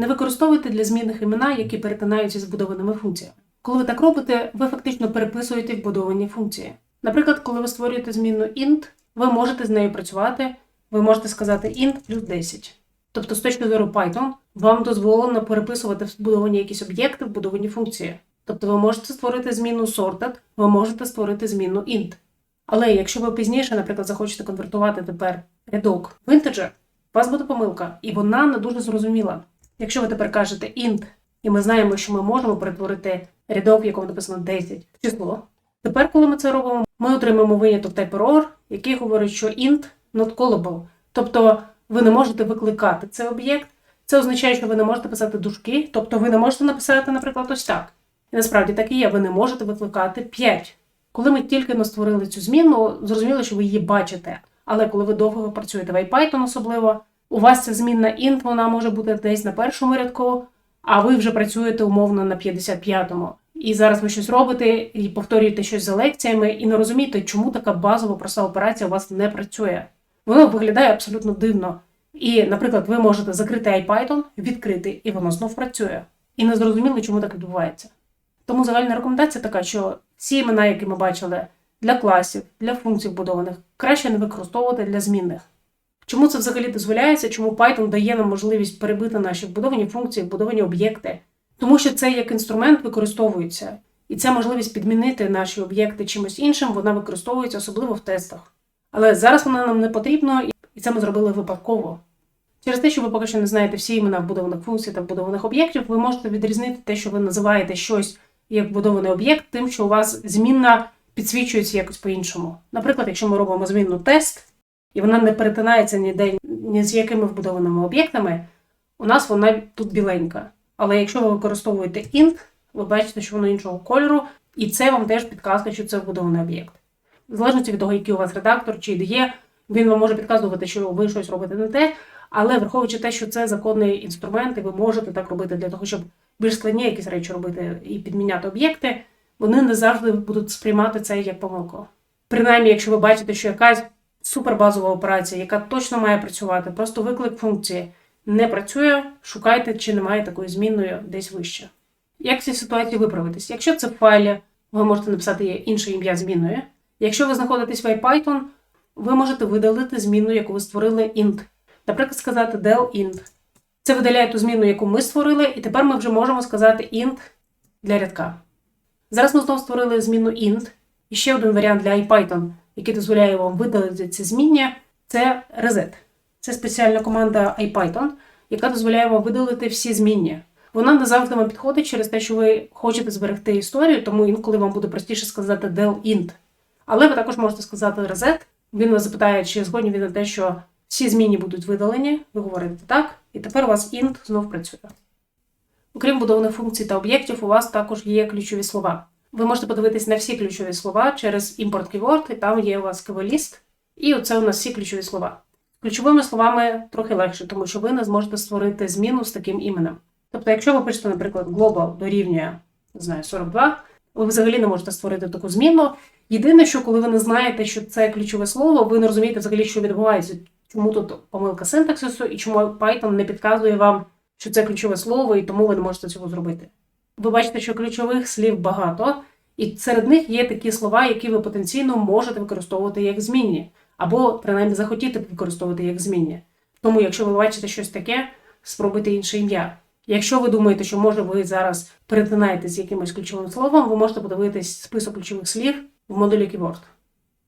Не використовуйте для змінних імена, які перетинаються з вбудованими функціями. Коли ви так робите, ви фактично переписуєте вбудовані функції. Наприклад, коли ви створюєте змінну int, ви можете з нею працювати, ви можете сказати int плюс 10. Тобто, з точки зору Python, вам дозволено переписувати вбудовані якісь об'єкти, вбудовані функції. Тобто ви можете створити зміну sorted, ви можете створити зміну int. Але якщо ви пізніше, наприклад, захочете конвертувати тепер рядок в integer, у вас буде помилка, і вона не дуже зрозуміла. Якщо ви тепер кажете int, і ми знаємо, що ми можемо перетворити рядок, в якому написано 10 в число. Тепер, коли ми це робимо, ми отримаємо виняток type-error, який говорить, що int not callable. Тобто ви не можете викликати цей об'єкт. Це означає, що ви не можете писати дужки, тобто ви не можете написати, наприклад, ось так. І насправді так і є, ви не можете викликати 5. Коли ми тільки но створили цю зміну, зрозуміло, що ви її бачите. Але коли ви довго працюєте в IPython особливо, у вас ця змінна int, вона може бути десь на першому рядку, а ви вже працюєте умовно на 55-му. І зараз ви щось робите і повторюєте щось за лекціями, і не розумієте, чому така базова проста операція у вас не працює. Воно виглядає абсолютно дивно. І, наприклад, ви можете закрити IPython, відкрити, і воно знов працює. І не зрозуміли, чому так відбувається. Тому загальна рекомендація така, що всі імена, які ми бачили для класів, для функцій вбудованих, краще не використовувати для змінних. Чому це взагалі дозволяється? Чому Python дає нам можливість перебити наші вбудовані функції, вбудовані об'єкти? Тому що це як інструмент використовується, і ця можливість підмінити наші об'єкти чимось іншим, вона використовується особливо в тестах. Але зараз вона нам не потрібна, і це ми зробили випадково. Через те, що ви поки що не знаєте всі імена вбудованих функцій та вбудованих об'єктів, ви можете відрізнити те, що ви називаєте щось як вбудований об'єкт, тим, що у вас змінна підсвічується якось по-іншому. Наприклад, якщо ми робимо змінну тест, і вона не перетинається ніде ні з якими вбудованими об'єктами, у нас вона тут біленька. Але якщо ви використовуєте int, ви бачите, що воно іншого кольору, і це вам теж підказка, що це вбудований об'єкт. В залежності від того, який у вас редактор чи IDE, він вам може підказувати, що ви щось робите не те, але враховуючи те, що це законний інструмент, і ви можете так робити для того, щоб більш складні якісь речі робити і підміняти об'єкти, вони не завжди будуть сприймати це як помилку. Принаймні, якщо ви бачите, що якась супербазова операція, яка точно має працювати, просто виклик функції не працює, шукайте, чи немає такої змінної десь вище. Як в цій ситуації виправитись? Якщо це в файлі, ви можете написати інше ім'я змінної. Якщо ви знаходитесь в IPython, ви можете видалити зміну, яку ви створили int. Наприклад, сказати del int. Це видаляє ту зміну, яку ми створили, і тепер ми вже можемо сказати int для рядка. Зараз ми знову створили зміну int. І ще один варіант для IPython, який дозволяє вам видалити ці зміння, це reset. Це спеціальна команда IPython, яка дозволяє вам видалити всі зміння. Вона не завжди вам підходить через те, що ви хочете зберегти історію, тому інколи вам буде простіше сказати del int. Але ви також можете сказати reset. Він вас запитає, чи згодні він на те, що всі зміни будуть видалені. Ви говорите так, і тепер у вас int знов працює. Окрім будованих функцій та об'єктів, у вас також є ключові слова. Ви можете подивитись на всі ключові слова через імпорт keyword, і там є у вас keyword-ліст. І оце у нас всі ключові слова. Ключовими словами трохи легше, тому що ви не зможете створити зміну з таким іменем. Тобто, якщо ви пишете, наприклад, global дорівнює не знаю, 42, ви взагалі не можете створити таку зміну. Єдине, що коли ви не знаєте, що це ключове слово, ви не розумієте взагалі, що відбувається, чому тут помилка синтаксису і чому Python не підказує вам, що це ключове слово, і тому ви не можете цього зробити. Ви бачите, що ключових слів багато, і серед них є такі слова, які ви потенційно можете використовувати як змінні, або принаймні захотіти використовувати як змінні. Тому, якщо ви бачите щось таке, спробуйте інше ім'я. Якщо ви думаєте, що може ви зараз перетинаєтесь якимось ключовим словом, ви можете подивитись список ключових слів в модулі Keyword.